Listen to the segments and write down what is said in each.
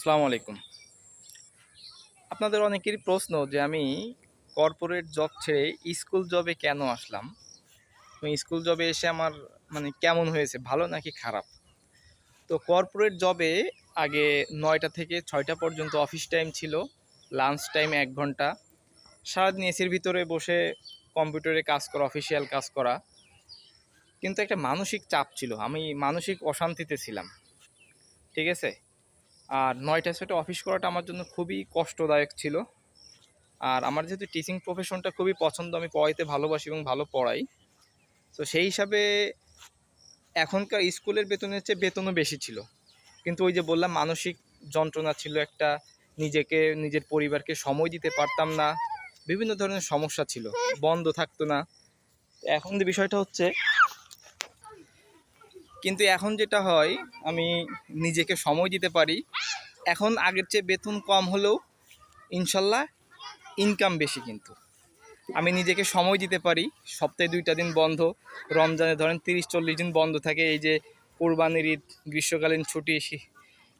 আসসালামু আলাইকুম। আপনাদের অনেকেরই প্রশ্ন যে আমি কর্পোরেট জব ছেড়ে স্কুল জবে কেন আসলাম? স্কুল জবে এসে আমার মানে কেমন হয়েছে, ভালো নাকি খারাপ? তো কর্পোরেট জবে আগে নয়টা থেকে ছয়টা পর্যন্ত অফিস টাইম ছিল লাঞ্চ টাইম এক ঘণ্টা। সারাদিন এসির ভিতরে বসে কম্পিউটারে কাজ করা অফিসিয়াল কাজ করা। কিন্তু একটা মানসিক চাপ ছিল, আমি মানসিক অশান্তিতে ছিলাম। ঠিক আছে? আর নয়টা সেটা অফিস করাটা আমার জন্য খুবই কষ্টদায়ক ছিল। আর আমার যেহেতু টিচিং প্রফেশনটা খুবই পছন্দ, আমি পড়াইতে ভালোবাসি এবং ভালো পড়াই। তো সেই হিসাবে এখনকার স্কুলের বেতনের চেয়ে বেতনও বেশি ছিল। কিন্তু ওই যে বললাম, মানসিক যন্ত্রণা ছিল একটা, নিজেকে, নিজের পরিবারকে সময় দিতে পারতাম না, বিভিন্ন ধরনের সমস্যা ছিল, বন্ধ থাকতো না। এখন যে বিষয়টা হচ্ছে কিন্তু এখন যেটা হয়, আমি নিজেকে সময় দিতে পারি। এখন আগের চেয়ে বেতন কম হলেও ইনশাল্লাহ ইনকাম বেশি কিন্তু। আমি নিজেকে সময় দিতে পারি, সপ্তাহে দুইটা দিন বন্ধ, রমজানে ধরেন তিরিশ, চল্লিশ দিন বন্ধ থাকে, এই যে কোরবানির ঈদ, গ্রীষ্মকালীন ছুটি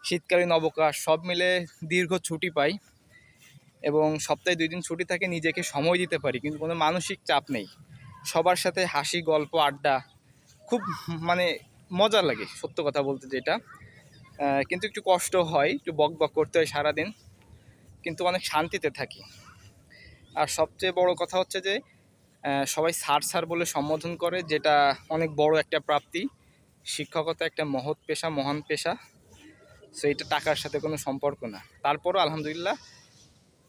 শীতকালীন অবকাশ, সব মিলে দীর্ঘ ছুটি পাই। এবং সপ্তাহে দুই দিন ছুটি থাকে, নিজেকে সময় দিতে পারি, কিন্তু কোনো মানসিক চাপ নেই। সবার সাথে হাসি, গল্প, আড্ডা, খুব মানে মজা লাগে, সত্য কথা বলতে যেটা। কিন্তু একটু কষ্ট হয়, একটু বক বক করতে হয় সারাদিন। কিন্তু অনেক শান্তিতে থাকি। আর সবচেয়ে বড় কথা হচ্ছে যে সবাই স্যার স্যার বলে সম্বোধন করে, যেটা অনেক বড় একটা প্রাপ্তি। শিক্ষকতা একটা মহৎ পেশা, মহান পেশা। সো এটা টাকার সাথে কোনো সম্পর্ক না। তারপরও আলহামদুলিল্লাহ,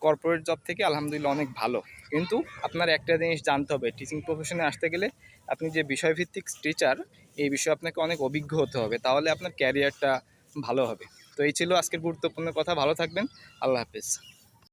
কর্পোরেট জব থেকে আলহামদুলিল্লাহ অনেক ভালো। কিন্তু আপনার একটা জিনিস জানতে হবে টিচিং প্রফেশনে আসতে গেলে আপনি যে বিষয়ভিত্তিক টিচার এই বিষয়ে আপনাকে অনেক অভিজ্ঞ হতে হবে। তাহলে আপনার ক্যারিয়ারটা ভালো হবে। তো এই ছিল আজকের গুরুত্বপূর্ণ কথা। ভালো থাকবেন। আল্লাহ হাফেজ।